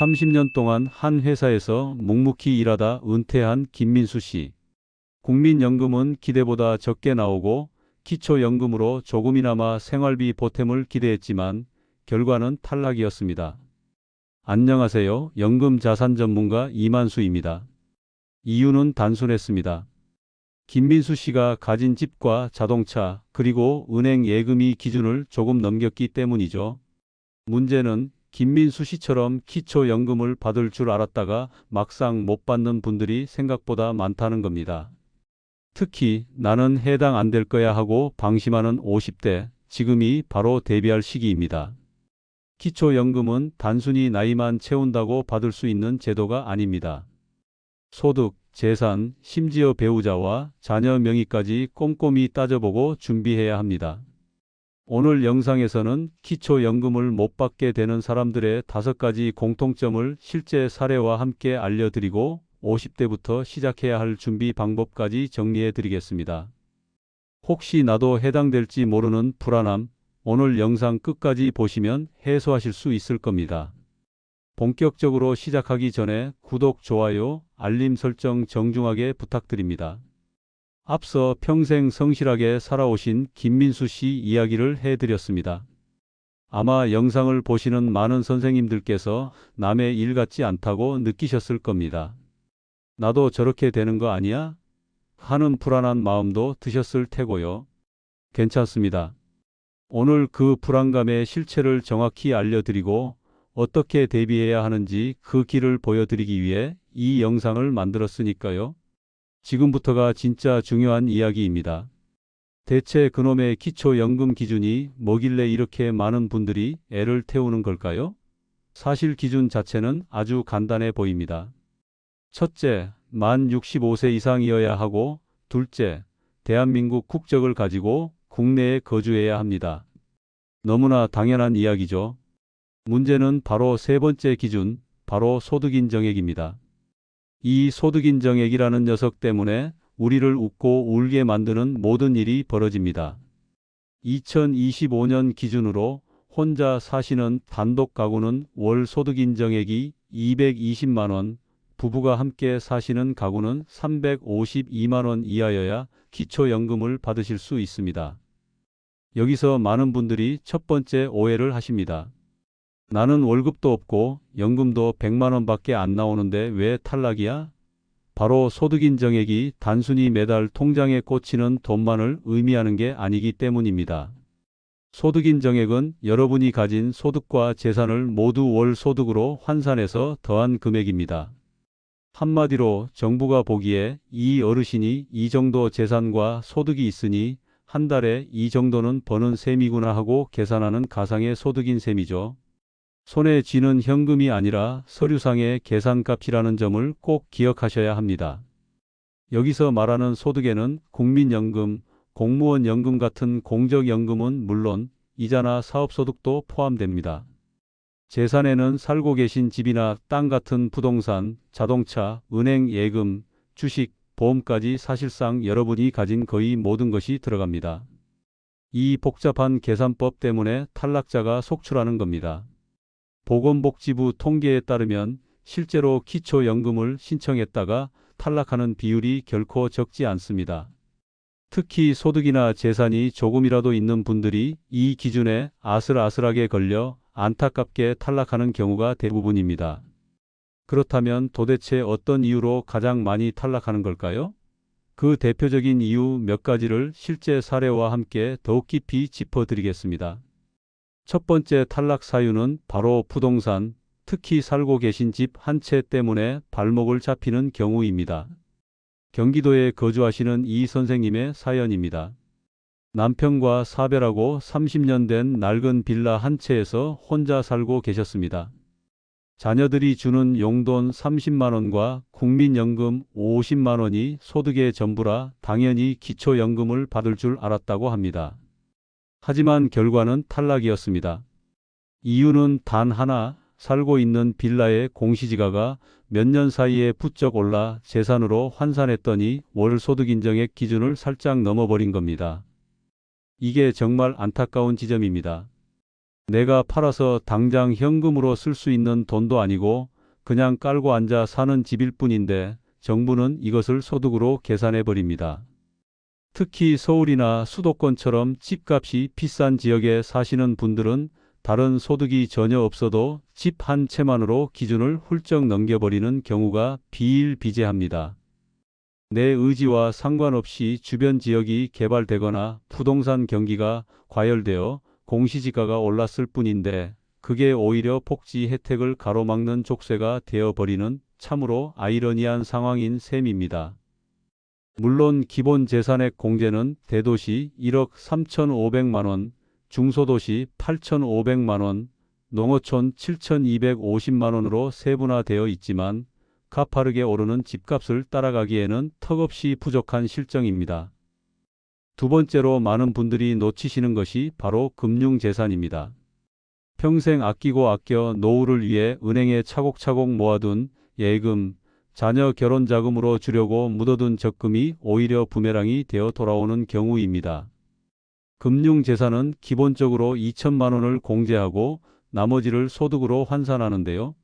30년 동안 한 회사에서 묵묵히 일하다 은퇴한 김민수 씨. 국민연금은 기대보다 적게 나오고 기초연금으로 조금이나마 생활비 보탬을 기대했지만 결과는 탈락이었습니다. 안녕하세요. 연금 자산 전문가 이만수입니다. 이유는 단순했습니다. 김민수 씨가 가진 집과 자동차 그리고 은행 예금이 기준을 조금 넘겼기 때문이죠. 문제는 김민수 씨처럼 기초연금을 받을 줄 알았다가 막상 못 받는 분들이 생각보다 많다는 겁니다. 특히 나는 해당 안 될 거야 하고 방심하는 50대, 지금이 바로 대비할 시기입니다. 기초연금은 단순히 나이만 채운다고 받을 수 있는 제도가 아닙니다. 소득, 재산, 심지어 배우자와 자녀 명의까지 꼼꼼히 따져보고 준비해야 합니다. 오늘 영상에서는 기초연금을 못 받게 되는 사람들의 다섯 가지 공통점을 실제 사례와 함께 알려드리고 50대부터 시작해야 할 준비 방법까지 정리해 드리겠습니다. 혹시 나도 해당될지 모르는 불안함, 오늘 영상 끝까지 보시면 해소하실 수 있을 겁니다. 본격적으로 시작하기 전에 구독, 좋아요, 알림 설정 정중하게 부탁드립니다. 앞서 평생 성실하게 살아오신 김민수 씨 이야기를 해드렸습니다. 아마 영상을 보시는 많은 선생님들께서 남의 일 같지 않다고 느끼셨을 겁니다. 나도 저렇게 되는 거 아니야? 하는 불안한 마음도 드셨을 테고요. 괜찮습니다. 오늘 그 불안감의 실체를 정확히 알려드리고 어떻게 대비해야 하는지 그 길을 보여드리기 위해 이 영상을 만들었으니까요. 지금부터가 진짜 중요한 이야기입니다. 대체 그놈의 기초연금 기준이 뭐길래 이렇게 많은 분들이 애를 태우는 걸까요? 사실 기준 자체는 아주 간단해 보입니다. 첫째, 만 65세 이상이어야 하고, 둘째, 대한민국 국적을 가지고 국내에 거주해야 합니다. 너무나 당연한 이야기죠. 문제는 바로 세 번째 기준, 바로 소득인정액입니다. 이 소득인정액이라는 녀석 때문에 우리를 웃고 울게 만드는 모든 일이 벌어집니다. 2025년 기준으로 혼자 사시는 단독 가구는 월 소득인정액이 220만원, 부부가 함께 사시는 가구는 352만원 이하여야 기초연금을 받으실 수 있습니다. 여기서 많은 분들이 첫 번째 오해를 하십니다. 나는 월급도 없고 연금도 100만 원 밖에 안 나오는데 왜 탈락이야? 바로 소득인정액이 단순히 매달 통장에 꽂히는 돈만을 의미하는 게 아니기 때문입니다. 소득인정액은 여러분이 가진 소득과 재산을 모두 월 소득으로 환산해서 더한 금액입니다. 한마디로 정부가 보기에 이 어르신이 이 정도 재산과 소득이 있으니 한 달에 이 정도는 버는 셈이구나 하고 계산하는 가상의 소득인 셈이죠. 손에 쥐는 현금이 아니라 서류상의 계산값이라는 점을 꼭 기억하셔야 합니다. 여기서 말하는 소득에는 국민연금, 공무원연금 같은 공적연금은 물론 이자나 사업소득도 포함됩니다. 재산에는 살고 계신 집이나 땅 같은 부동산, 자동차, 은행 예금, 주식, 보험까지 사실상 여러분이 가진 거의 모든 것이 들어갑니다. 이 복잡한 계산법 때문에 탈락자가 속출하는 겁니다. 보건복지부 통계에 따르면 실제로 기초연금을 신청했다가 탈락하는 비율이 결코 적지 않습니다. 특히 소득이나 재산이 조금이라도 있는 분들이 이 기준에 아슬아슬하게 걸려 안타깝게 탈락하는 경우가 대부분입니다. 그렇다면 도대체 어떤 이유로 가장 많이 탈락하는 걸까요? 그 대표적인 이유 몇 가지를 실제 사례와 함께 더욱 깊이 짚어드리겠습니다. 첫 번째 탈락 사유는 바로 부동산, 특히 살고 계신 집 한 채 때문에 발목을 잡히는 경우입니다. 경기도에 거주하시는 이 선생님의 사연입니다. 남편과 사별하고 30년 된 낡은 빌라 한 채에서 혼자 살고 계셨습니다. 자녀들이 주는 용돈 30만 원과 국민연금 50만 원이 소득의 전부라 당연히 기초연금을 받을 줄 알았다고 합니다. 하지만 결과는 탈락이었습니다. 이유는 단 하나, 살고 있는 빌라의 공시지가가 몇 년 사이에 부쩍 올라 재산으로 환산했더니 월 소득인정액 기준을 살짝 넘어버린 겁니다. 이게 정말 안타까운 지점입니다. 내가 팔아서 당장 현금으로 쓸 수 있는 돈도 아니고 그냥 깔고 앉아 사는 집일 뿐인데 정부는 이것을 소득으로 계산해 버립니다. 특히 서울이나 수도권처럼 집값이 비싼 지역에 사시는 분들은 다른 소득이 전혀 없어도 집 한 채만으로 기준을 훌쩍 넘겨버리는 경우가 비일비재합니다. 내 의지와 상관없이 주변 지역이 개발되거나 부동산 경기가 과열되어 공시지가가 올랐을 뿐인데 그게 오히려 복지 혜택을 가로막는 족쇄가 되어버리는 참으로 아이러니한 상황인 셈입니다. 물론 기본 재산액 공제는 대도시 1억 3,500만 원, 중소도시 8,500만 원, 농어촌 7,250만 원으로 세분화되어 있지만 가파르게 오르는 집값을 따라가기에는 턱없이 부족한 실정입니다. 두 번째로 많은 분들이 놓치시는 것이 바로 금융재산입니다. 평생 아끼고 아껴 노후를 위해 은행에 차곡차곡 모아둔 예금, 자녀 결혼 자금으로 주려고 묻어둔 적금이 오히려 부메랑이 되어 돌아오는 경우입니다. 금융재산은 기본적으로 2천만 원을 공제하고 나머지를 소득으로 환산하는데요.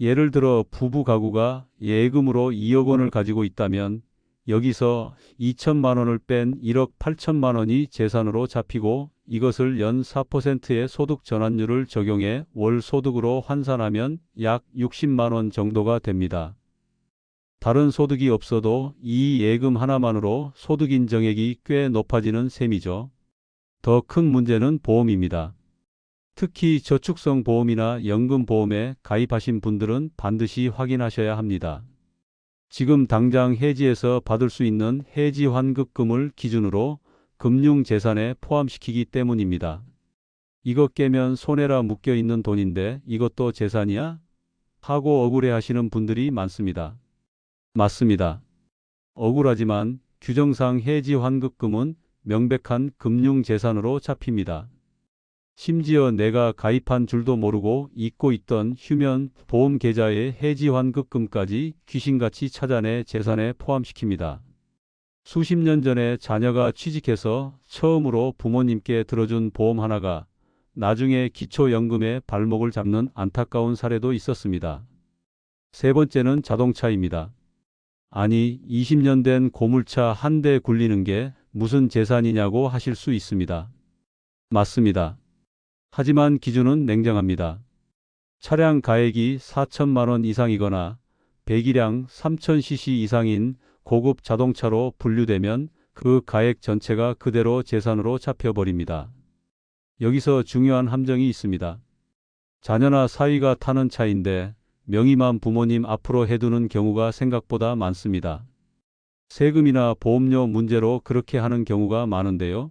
예를 들어 부부 가구가 예금으로 2억 원을 가지고 있다면 여기서 2천만 원을 뺀 1억 8천만 원이 재산으로 잡히고 이것을 연 4%의 소득 전환율을 적용해 월 소득으로 환산하면 약 60만 원 정도가 됩니다. 다른 소득이 없어도 이 예금 하나만으로 소득 인정액이 꽤 높아지는 셈이죠. 더 큰 문제는 보험입니다. 특히 저축성 보험이나 연금 보험에 가입하신 분들은 반드시 확인하셔야 합니다. 지금 당장 해지해서 받을 수 있는 해지 환급금을 기준으로 금융 재산에 포함시키기 때문입니다. 이거 깨면 손해라 묶여 있는 돈인데 이것도 재산이야? 하고 억울해 하시는 분들이 많습니다. 맞습니다. 억울하지만 규정상 해지 환급금은 명백한 금융 재산으로 잡힙니다. 심지어 내가 가입한 줄도 모르고 잊고 있던 휴면 보험 계좌의 해지 환급금까지 귀신같이 찾아내 재산에 포함시킵니다. 수십 년 전에 자녀가 취직해서 처음으로 부모님께 들어준 보험 하나가 나중에 기초연금의 발목을 잡는 안타까운 사례도 있었습니다. 세 번째는 자동차입니다. 아니, 20년 된 고물차 한 대 굴리는 게 무슨 재산이냐고 하실 수 있습니다. 맞습니다. 하지만 기준은 냉정합니다. 차량 가액이 4천만 원 이상이거나 배기량 3000cc 이상인 고급 자동차로 분류되면 그 가액 전체가 그대로 재산으로 잡혀버립니다. 여기서 중요한 함정이 있습니다. 자녀나 사위가 타는 차인데 명의만 부모님 앞으로 해두는 경우가 생각보다 많습니다. 세금이나 보험료 문제로 그렇게 하는 경우가 많은데요.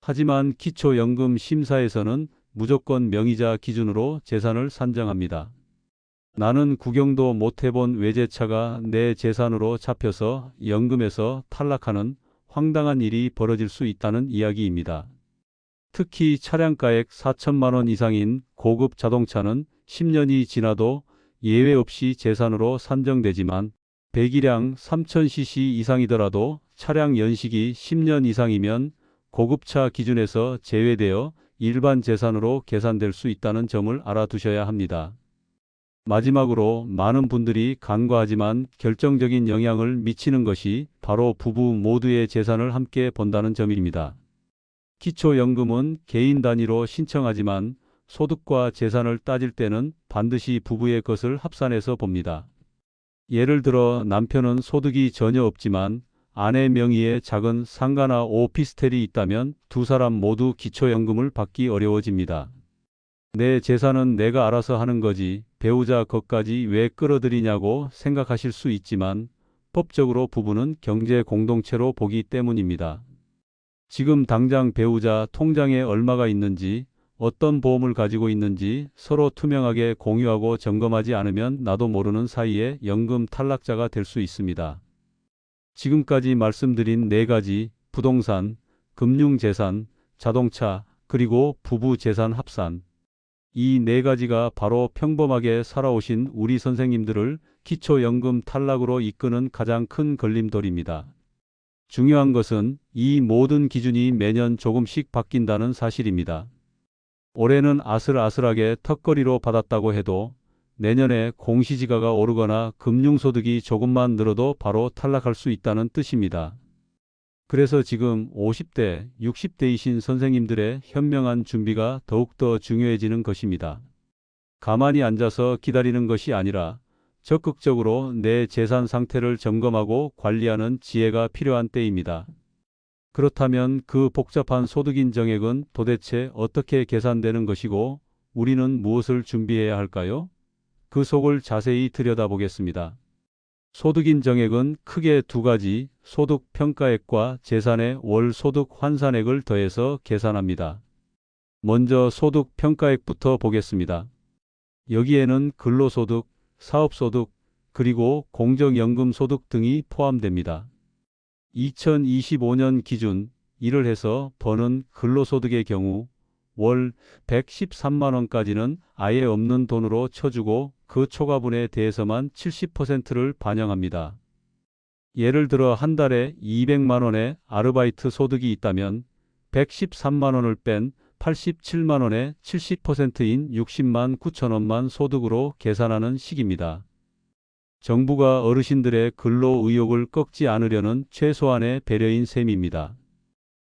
하지만 기초연금 심사에서는 무조건 명의자 기준으로 재산을 산정합니다. 나는 구경도 못 해본 외제차가 내 재산으로 잡혀서 연금에서 탈락하는 황당한 일이 벌어질 수 있다는 이야기입니다. 특히 차량가액 4천만 원 이상인 고급 자동차는 10년이 지나도 예외 없이 재산으로 산정되지만 배기량 3000cc 이상이더라도 차량 연식이 10년 이상이면 고급차 기준에서 제외되어 일반 재산으로 계산될 수 있다는 점을 알아두셔야 합니다. 마지막으로 많은 분들이 간과하지만 결정적인 영향을 미치는 것이 바로 부부 모두의 재산을 함께 본다는 점입니다. 기초연금은 개인 단위로 신청하지만 소득과 재산을 따질 때는 반드시 부부의 것을 합산해서 봅니다. 예를 들어 남편은 소득이 전혀 없지만 아내 명의의 작은 상가나 오피스텔이 있다면 두 사람 모두 기초연금을 받기 어려워집니다. 내 재산은 내가 알아서 하는 거지 배우자 것까지 왜 끌어들이냐고 생각하실 수 있지만 법적으로 부부는 경제 공동체로 보기 때문입니다. 지금 당장 배우자 통장에 얼마가 있는지 어떤 보험을 가지고 있는지 서로 투명하게 공유하고 점검하지 않으면 나도 모르는 사이에 연금 탈락자가 될 수 있습니다. 지금까지 말씀드린 네 가지 부동산, 금융재산, 자동차, 그리고 부부 재산 합산. 이 네 가지가 바로 평범하게 살아오신 우리 선생님들을 기초연금 탈락으로 이끄는 가장 큰 걸림돌입니다. 중요한 것은 이 모든 기준이 매년 조금씩 바뀐다는 사실입니다. 올해는 아슬아슬하게 턱걸이로 받았다고 해도 내년에 공시지가가 오르거나 금융소득이 조금만 늘어도 바로 탈락할 수 있다는 뜻입니다. 그래서 지금 50대, 60대이신 선생님들의 현명한 준비가 더욱더 중요해지는 것입니다. 가만히 앉아서 기다리는 것이 아니라 적극적으로 내 재산 상태를 점검하고 관리하는 지혜가 필요한 때입니다. 그렇다면 그 복잡한 소득 인정액은 도대체 어떻게 계산되는 것이고 우리는 무엇을 준비해야 할까요? 그 속을 자세히 들여다보겠습니다. 소득 인정액은 크게 두 가지 소득 평가액과 재산의 월 소득 환산액을 더해서 계산합니다. 먼저 소득 평가액부터 보겠습니다. 여기에는 근로소득, 사업소득, 그리고 공적연금소득 등이 포함됩니다. 2025년 기준 일을 해서 버는 근로소득의 경우 월 113만 원까지는 아예 없는 돈으로 쳐주고 그 초과분에 대해서만 70%를 반영합니다. 예를 들어 한 달에 200만 원의 아르바이트 소득이 있다면 113만 원을 뺀 87만 원의 70%인 60만 9천 원만 소득으로 계산하는 식입니다. 정부가 어르신들의 근로 의욕을 꺾지 않으려는 최소한의 배려인 셈입니다.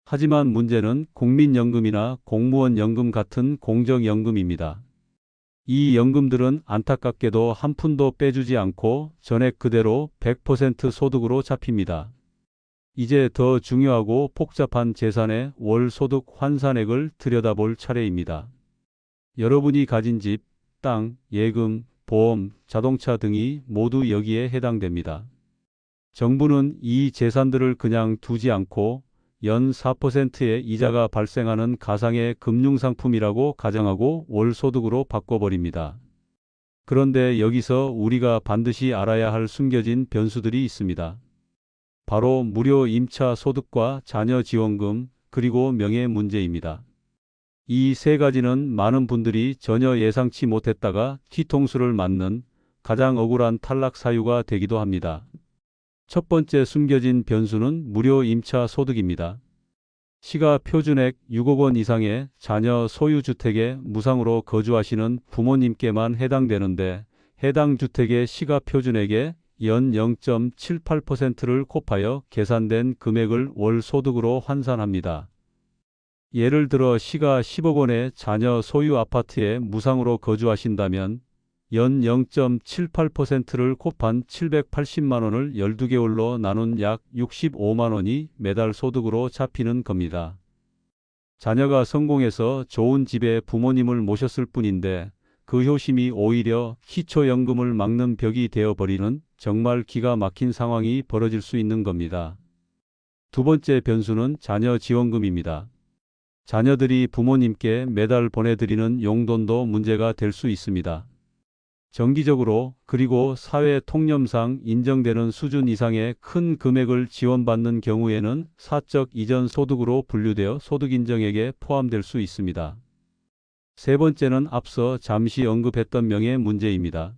하지만 문제는 국민연금이나 공무원 연금 같은 공적연금입니다. 이 연금들은 안타깝게도 한 푼도 빼주지 않고 전액 그대로 100% 소득으로 잡힙니다. 이제 더 중요하고 복잡한 재산의 월 소득 환산액을 들여다볼 차례입니다. 여러분이 가진 집, 땅, 예금, 보험, 자동차 등이 모두 여기에 해당됩니다. 정부는 이 재산들을 그냥 두지 않고 연 4%의 이자가 발생하는 가상의 금융상품이라고 가정하고 월 소득으로 바꿔버립니다. 그런데 여기서 우리가 반드시 알아야 할 숨겨진 변수들이 있습니다. 바로 무료 임차 소득과 자녀 지원금, 그리고 명예 문제입니다. 이 세 가지는 많은 분들이 전혀 예상치 못했다가 뒤통수를 맞는 가장 억울한 탈락 사유가 되기도 합니다. 첫 번째 숨겨진 변수는 무료 임차 소득입니다. 시가 표준액 6억 원 이상의 자녀 소유 주택에 무상으로 거주하시는 부모님께만 해당되는데 해당 주택의 시가 표준액의 연 0.78%를 곱하여 계산된 금액을 월 소득으로 환산합니다. 예를 들어 시가 10억 원의 자녀 소유 아파트에 무상으로 거주하신다면 연 0.78%를 곱한 780만 원을 12개월로 나눈 약 65만 원이 매달 소득으로 잡히는 겁니다. 자녀가 성공해서 좋은 집에 부모님을 모셨을 뿐인데 그 효심이 오히려 기초연금을 막는 벽이 되어버리는 정말 기가 막힌 상황이 벌어질 수 있는 겁니다. 두 번째 변수는 자녀 지원금입니다. 자녀들이 부모님께 매달 보내드리는 용돈도 문제가 될 수 있습니다. 정기적으로 그리고 사회 통념상 인정되는 수준 이상의 큰 금액을 지원받는 경우에는 사적 이전 소득으로 분류되어 소득인정액에 포함될 수 있습니다. 세 번째는 앞서 잠시 언급했던 명예 문제입니다.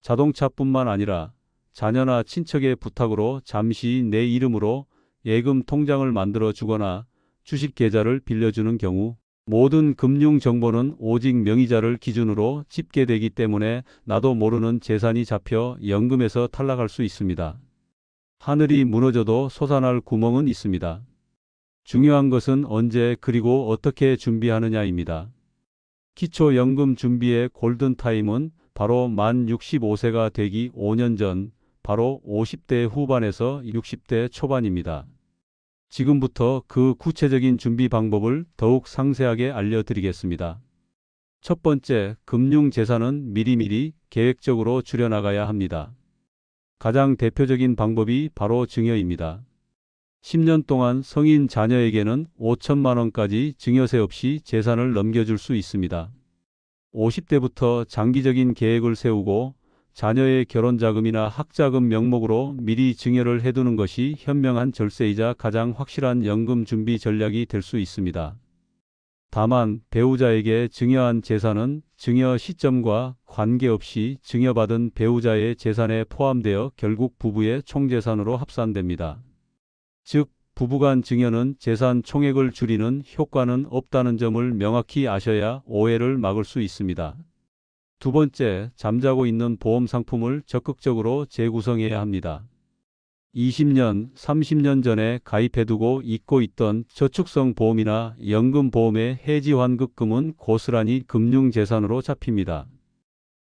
자동차뿐만 아니라 자녀나 친척의 부탁으로 잠시 내 이름으로 예금 통장을 만들어 주거나 주식 계좌를 빌려주는 경우 모든 금융 정보는 오직 명의자를 기준으로 집계되기 때문에 나도 모르는 재산이 잡혀 연금에서 탈락할 수 있습니다. 하늘이 무너져도 솟아날 구멍은 있습니다. 중요한 것은 언제 그리고 어떻게 준비하느냐입니다. 기초연금 준비의 골든타임은 바로 만 65세가 되기 5년 전, 바로 50대 후반에서 60대 초반입니다. 지금부터 그 구체적인 준비 방법을 더욱 상세하게 알려드리겠습니다. 첫 번째, 금융 재산은 미리미리 계획적으로 줄여나가야 합니다. 가장 대표적인 방법이 바로 증여입니다. 10년 동안 성인 자녀에게는 5천만 원까지 증여세 없이 재산을 넘겨줄 수 있습니다. 50대부터 장기적인 계획을 세우고 자녀의 결혼 자금이나 학자금 명목으로 미리 증여를 해두는 것이 현명한 절세이자 가장 확실한 연금 준비 전략이 될 수 있습니다. 다만 배우자에게 증여한 재산은 증여 시점과 관계없이 증여받은 배우자의 재산에 포함되어 결국 부부의 총재산으로 합산됩니다. 즉 부부간 증여는 재산 총액을 줄이는 효과는 없다는 점을 명확히 아셔야 오해를 막을 수 있습니다. 두 번째, 잠자고 있는 보험 상품을 적극적으로 재구성해야 합니다. 20년, 30년 전에 가입해두고 잊고 있던 저축성 보험이나 연금 보험의 해지 환급금은 고스란히 금융재산으로 잡힙니다.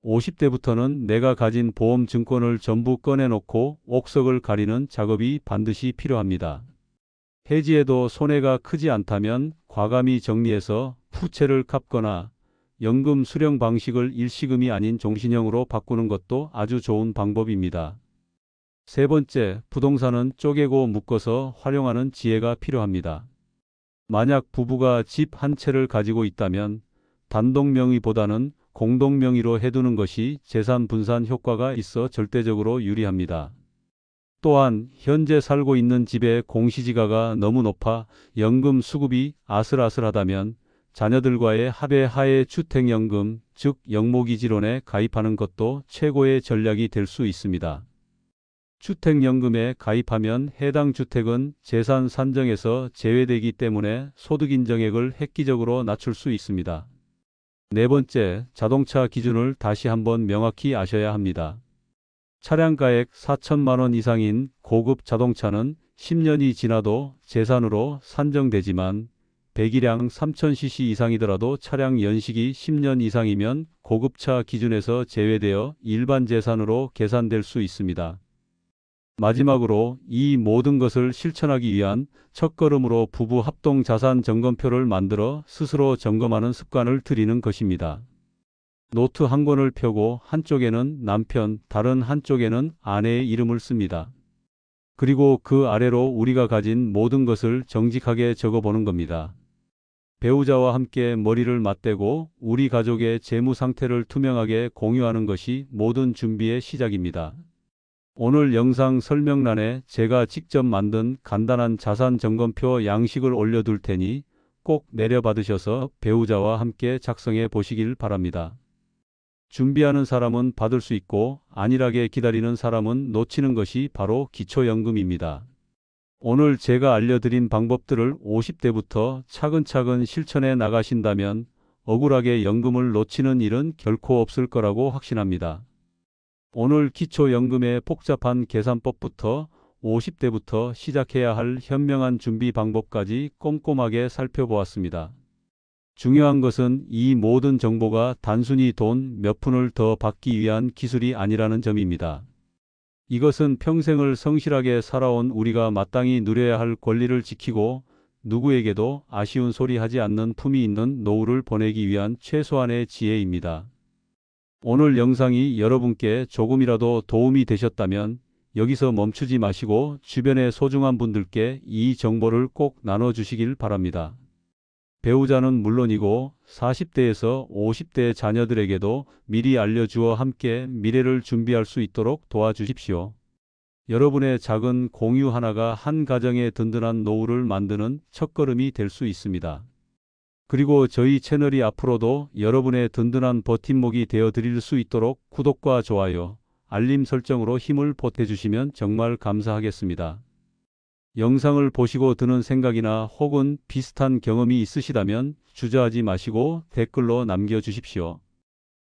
50대부터는 내가 가진 보험 증권을 전부 꺼내놓고 옥석을 가리는 작업이 반드시 필요합니다. 해지에도 손해가 크지 않다면 과감히 정리해서 푸채를 갚거나 연금 수령 방식을 일시금이 아닌 종신형으로 바꾸는 것도 아주 좋은 방법입니다. 세 번째, 부동산은 쪼개고 묶어서 활용하는 지혜가 필요합니다. 만약 부부가 집 한 채를 가지고 있다면 단독 명의보다는 공동 명의로 해두는 것이 재산 분산 효과가 있어 절대적으로 유리합니다. 또한 현재 살고 있는 집의 공시지가가 너무 높아 연금 수급이 아슬아슬하다면 자녀들과의 합의 하에 주택연금, 즉 영모기지론에 가입하는 것도 최고의 전략이 될 수 있습니다. 주택연금에 가입하면 해당 주택은 재산 산정에서 제외되기 때문에 소득 인정액을 획기적으로 낮출 수 있습니다. 네 번째, 자동차 기준을 다시 한번 명확히 아셔야 합니다. 차량가액 4천만 원 이상인 고급 자동차는 10년이 지나도 재산으로 산정되지만 배기량 3000cc 이상이더라도 차량 연식이 10년 이상이면 고급차 기준에서 제외되어 일반 재산으로 계산될 수 있습니다. 마지막으로 이 모든 것을 실천하기 위한 첫걸음으로 부부 합동 자산 점검표를 만들어 스스로 점검하는 습관을 들이는 것입니다. 노트 한 권을 펴고 한쪽에는 남편, 다른 한쪽에는 아내의 이름을 씁니다. 그리고 그 아래로 우리가 가진 모든 것을 정직하게 적어보는 겁니다. 배우자와 함께 머리를 맞대고 우리 가족의 재무 상태를 투명하게 공유하는 것이 모든 준비의 시작입니다. 오늘 영상 설명란에 제가 직접 만든 간단한 자산 점검표 양식을 올려둘 테니 꼭 내려받으셔서 배우자와 함께 작성해 보시길 바랍니다. 준비하는 사람은 받을 수 있고 안일하게 기다리는 사람은 놓치는 것이 바로 기초연금입니다. 오늘 제가 알려드린 방법들을 50대부터 차근차근 실천해 나가신다면 억울하게 연금을 놓치는 일은 결코 없을 거라고 확신합니다. 오늘 기초연금의 복잡한 계산법부터 50대부터 시작해야 할 현명한 준비 방법까지 꼼꼼하게 살펴보았습니다. 중요한 것은 이 모든 정보가 단순히 돈 몇 푼을 더 받기 위한 기술이 아니라는 점입니다. 이것은 평생을 성실하게 살아온 우리가 마땅히 누려야 할 권리를 지키고 누구에게도 아쉬운 소리 하지 않는 품이 있는 노후를 보내기 위한 최소한의 지혜입니다. 오늘 영상이 여러분께 조금이라도 도움이 되셨다면 여기서 멈추지 마시고 주변의 소중한 분들께 이 정보를 꼭 나눠주시길 바랍니다. 배우자는 물론이고 40대에서 50대 자녀들에게도 미리 알려주어 함께 미래를 준비할 수 있도록 도와주십시오. 여러분의 작은 공유 하나가 한 가정의 든든한 노후를 만드는 첫걸음이 될 수 있습니다. 그리고 저희 채널이 앞으로도 여러분의 든든한 버팀목이 되어 드릴 수 있도록 구독과 좋아요, 알림 설정으로 힘을 보태주시면 정말 감사하겠습니다. 영상을 보시고 드는 생각이나 혹은 비슷한 경험이 있으시다면 주저하지 마시고 댓글로 남겨주십시오.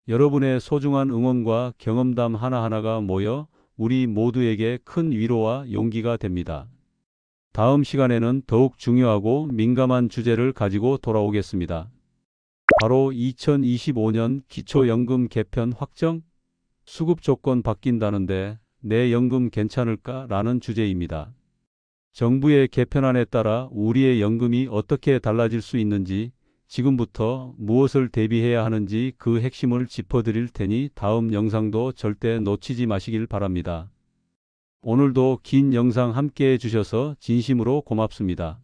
여러분의 소중한 응원과 경험담 하나하나가 모여 우리 모두에게 큰 위로와 용기가 됩니다. 다음 시간에는 더욱 중요하고 민감한 주제를 가지고 돌아오겠습니다. 바로 2025년 기초연금 개편 확정? 수급 조건 바뀐다는데 내 연금 괜찮을까? 라는 주제입니다. 정부의 개편안에 따라 우리의 연금이 어떻게 달라질 수 있는지 지금부터 무엇을 대비해야 하는지 그 핵심을 짚어드릴 테니 다음 영상도 절대 놓치지 마시길 바랍니다. 오늘도 긴 영상 함께 해주셔서 진심으로 고맙습니다.